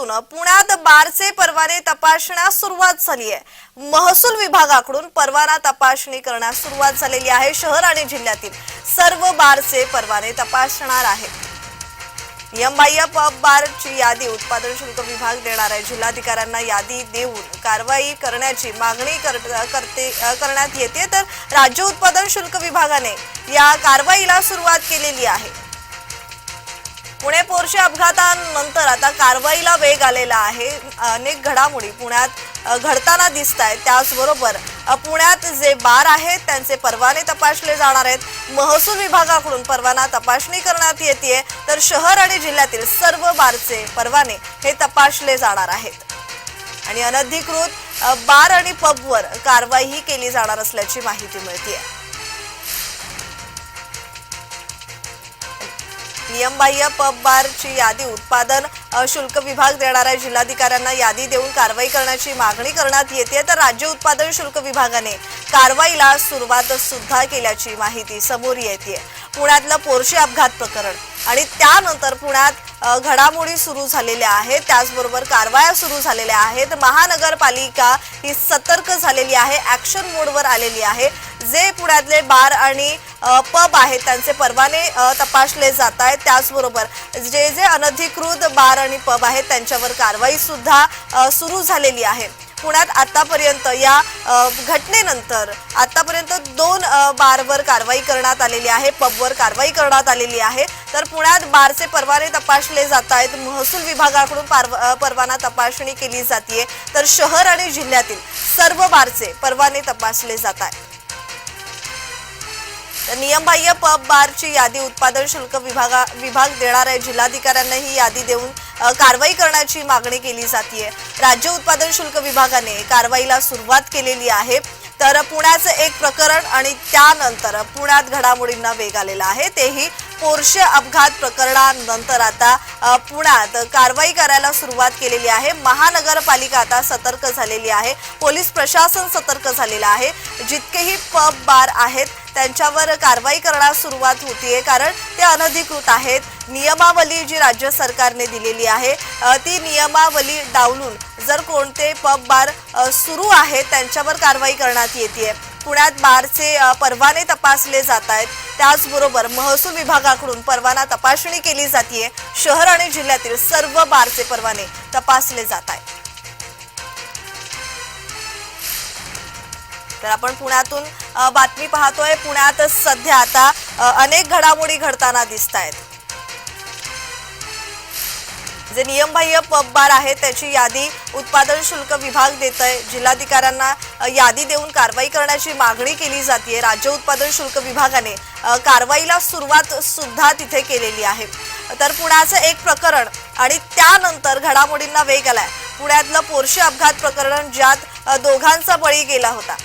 माध्यमातून पुण्यात बारचे परवाने तपासण्यास सुरुवात झाली आहे. महसूल विभागाकडून परवाना तपासणी करण्यास सुरुवात झालेली आहे शहर आणि जिल्ह्यातील सर्व बारचे परवाने तपासणार आहेत. नियमबाह्य पब बारची यादी उत्पादन शुल्क विभाग देणार आहे. जिल्हाधिकाऱ्यांना यादी देऊन कारवाई करण्याची मागणी करते करण्यात येते. तर राज्य उत्पादन शुल्क विभागाने या कारवाईला सुरुवात केलेली आहे. पुणे पोरशे अपघातानंतर आता कारवाईला वेग आलेला आहे. अनेक घडामोडी पुण्यात घडताना दिसत आहेत त्याचबरोबर पुण्यात जे बार आहेत त्यांचे परवाने तपासले जाणार आहेत. महसूल विभागाकडून परवाना तपासणी करण्यात येते तर शहर आणि जिल्ह्यातील सर्व बारचे परवाने हे तपासले जाणार आहेत. आणि अनधिकृत बार आणि पबवर कारवाईही केली जाणार असल्याची माहिती मिळते नियमबाह्य पब बारची यादी उत्पादन शुल्क विभाग देणाऱ्या जिल्हाधिकाऱ्यांना यादी देऊन कारवाई करण्याची मागणी करण्यात येते तर राज्य उत्पादन शुल्क विभागाने कारवाईला सुरुवात सुद्धा केल्याची माहिती समोर येते पुण्यातलं पोरशे अपघात प्रकरण आणि त्यानंतर पुण्यात घडामोडी सुरू झालेल्या आहेत. त्याचबरोबर कारवाया सुरू झालेल्या आहेत. महानगरपालिका ही सतर्क झालेली आहे. ॲक्शन मोडवर आलेली आहे. जे पुण्यातले बार आणि पब आहेत त्यांचे परवाने तपासले जात आहेत. त्याचबरोबर जे जे अनधिकृत बार आणि पब आहेत त्यांच्यावर कारवाई सुद्धा सुरू झालेली आहे. पुण्यात आतापर्यंत या घटनेनंतर आतापर्यंत दोन बारवर कारवाई करण्यात आलेली आहे. पबवर कारवाई करण्यात आलेली आहे. तर पुण्यात बारचे परवाने तपासले जात आहेत. महसूल विभागाकडून परवाना तपासणी केली जाते तर शहर आणि जिल्ह्यातील सर्व बारचे परवाने तपासले जात आहेत. तर नियमबाह्य पब बारची यादी उत्पादन शुल्क विभागा विभाग देणार आहे. जिल्हाधिकाऱ्यांना ही यादी देऊन कारवाई करण्याची मागणी केली जाते राज्य उत्पादन शुल्क विभागाने कारवाईला सुरुवात केलेली आहे. तर पुण्याचं एक प्रकरण आणि त्यानंतर पुण्यात घडामोडींना वेग आलेला आहे. तेही पोर्शे अपघात प्रकरणानंतर आता पुण्यात कारवाई करायला सुरुवात केलेली आहे. महानगरपालिका आता सतर्क झालेली आहे. पोलीस प्रशासन सतर्क झालेलं आहे. जितकेही पब बार आहेत त्यांच्यावर कारवाई करण्यास सुरुवात होतीये कारण ते अनधिकृत आहेत. नियमावली जी राज्य सरकारने दिलेली आहे ती नियमावली डावलून जर कोणते पब बार सुरू आहेत त्यांच्यावर कारवाई करण्यात येते पुण्यात बारचे परवाने तपासले जात आहेत. त्याचबरोबर महसूल विभागाकडून परवाना तपासणी केली जाते शहर आणि जिल्ह्यातील सर्व बारचे परवाने तपासले जात आहेत. तर आपण पुण्यातून बातमी पाहतोय. पुण्यात सध्या आता अनेक घडामोडी घडताना दिसत आहेत जे नियमबाह्य पब बार आहे त्याची यादी उत्पादन शुल्क विभाग देत आहे जिल्हाधिकाऱ्यांना यादी देऊन कारवाई करण्याची मागणी केली जाते राज्य उत्पादन शुल्क विभागाने कारवाईला सुरुवात सुद्धा तिथे केलेली आहे. तर पुण्याचं एक प्रकरण आणि त्यानंतर घडामोडींना वेग आलाय. पुण्यातलं पोरशे अपघात प्रकरण ज्यात दोघांचा बळी गेला होता.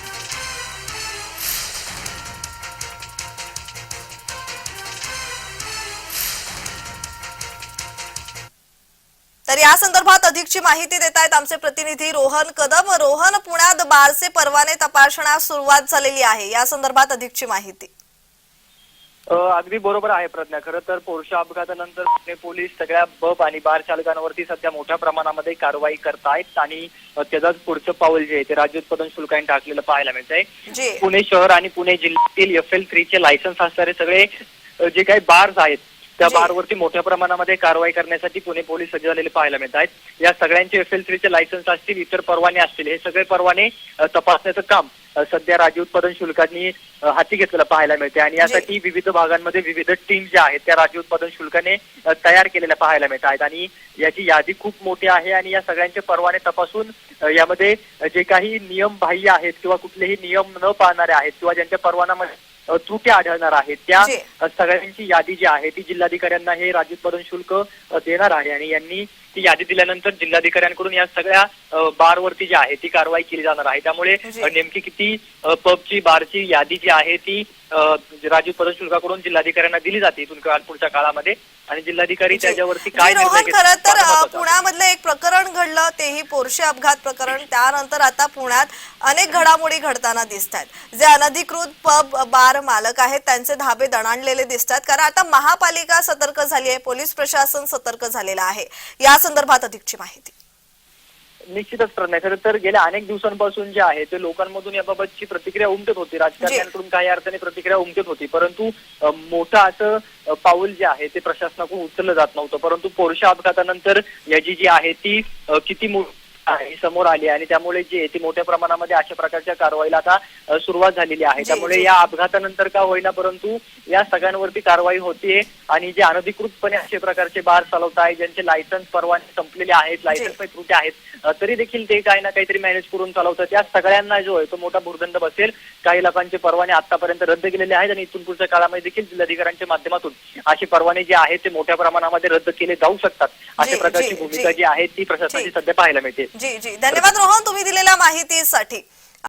तर या संदर्भात अधिकची माहिती देत आहेत आमचे प्रतिनिधी रोहन कदम. रोहन पुण्यात बारचे परवाने तपासण्यास सुरुवात झालेली आहे. या संदर्भात अधिकची माहिती. अगदी बरोबर आहे प्रज्ञा. खरं तर पोरशा अपघातानंतर पुणे पोलीस सगळ्या बब आणि बार चालकांवरती सध्या मोठ्या प्रमाणामध्ये कारवाई करतायत आणि त्याचंच पुढचं पाऊल जे आहे ते राज्य उत्पादन शुल्काने टाकलेलं पाहायला मिळतंय. जी. पुणे शहर आणि पुणे जिल्ह्यातील एफ एल चे लायसन्स असणारे सगळे जे काही बार्स आहेत त्या जी. बारवरती मोठ्या प्रमाणामध्ये कारवाई करण्यासाठी पुणे पोलीस सज्ज झालेले पाहायला मिळत आहेत या सगळ्यांचे एफ एल चे लायसन्स असतील इतर परवाने असतील हे सगळे परवाने तपासण्याचं काम सध्या राज्य उत्पादन शुल्काने हाती घेतलेलं पाहायला मिळते आणि यासाठी विविध भागांमध्ये विविध टीम ज्या आहेत त्या राज्य उत्पादन शुल्काने तयार केलेल्या पाहायला मिळत आहेत आणि याची यादी खूप मोठी आहे आणि या सगळ्यांचे परवाने तपासून यामध्ये जे काही नियम बाह्य आहेत किंवा कुठलेही नियम न पाळणारे आहेत किंवा ज्यांच्या परवानामध्ये त्रुटी आढळणार आहेत. त्या सगळ्यांची यादी जी आहे ती जिल्हाधिकाऱ्यांना हे राज्य उत्पादन शुल्क देणार आहे. आणि यांनी ती यादी दिल्यानंतर जिल्हाधिकाऱ्यांकडून या सगळ्या बारवरती जी आहे ती कारवाई केली जाणार आहे त्यामुळे जी. अ, नेमकी किती पबची बारची यादी जी आहे ती अ, राज्य उत्पादन शुल्काकडून जिल्हाधिकाऱ्यांना दिली जाते इथून पुढच्या काळामध्ये आणि जिल्हाधिकारी जी. त्याच्यावरती काय खरं तर. पुण्यामधलं एक प्रकरण घडलं तेही पोरशे अपघात प्रकरण त्यानंतर आता पुण्यात अनेक घडामोडी घडताना दिसत आहेत जे अनधिकृत पब बार मालक आहेत त्यांचे धाबे दणाणलेले दिसतात कारण आता महापालिका सतर्क झाली आहे पोलीस प्रशासन सतर्क झालेलं आहे या संदर्भात अधिकची माहिती. निश्चितच प्रणय खरं तर गेल्या अनेक दिवसांपासून जे आहे ते लोकांमधून याबाबतची प्रतिक्रिया उमटत होती. राजकारण्यांकडून काही अर्थाने प्रतिक्रिया उमटत होती. परंतु मोठं असं पाऊल जे आहे ते प्रशासनाकडून उचललं जात नव्हतं. परंतु पोरशा अपघातानंतर याची जी आहे ती किती मोठी ही समोर आली आणि त्यामुळे जी आहे ती मोठ्या प्रमाणामध्ये अशा प्रकारच्या कारवाईला आता सुरुवात झालेली आहे त्यामुळे. या अपघातानंतर का होईना परंतु या सगळ्यांवरती कारवाई होतीये आणि जे अनधिकृतपणे असे प्रकारचे बार चालवत आहेत ज्यांचे लायसन्स परवाने संपलेले आहेत लायसन्स त्रुटी आहेत तरी देखील ते काही ना काहीतरी मॅनेज करून चालवतात या सगळ्यांना जो आहे तो मोठा भूर्दंड बसेल काही लोकांचे परवाने आतापर्यंत रद्द केलेले आहेत आणि इथून पुढच्या काळामध्ये देखील जिल्हाधिकाऱ्यांच्या माध्यमातून असे परवाने जे आहेत ते मोठ्या प्रमाणामध्ये रद्द केले जाऊ शकतात अशा प्रकारची भूमिका जी. आहे ती प्रशासनाची. सध्या पाहायला मिळते जी जी. धन्यवाद रोहन तुम्ही दिलेल्या माहितीसाठी.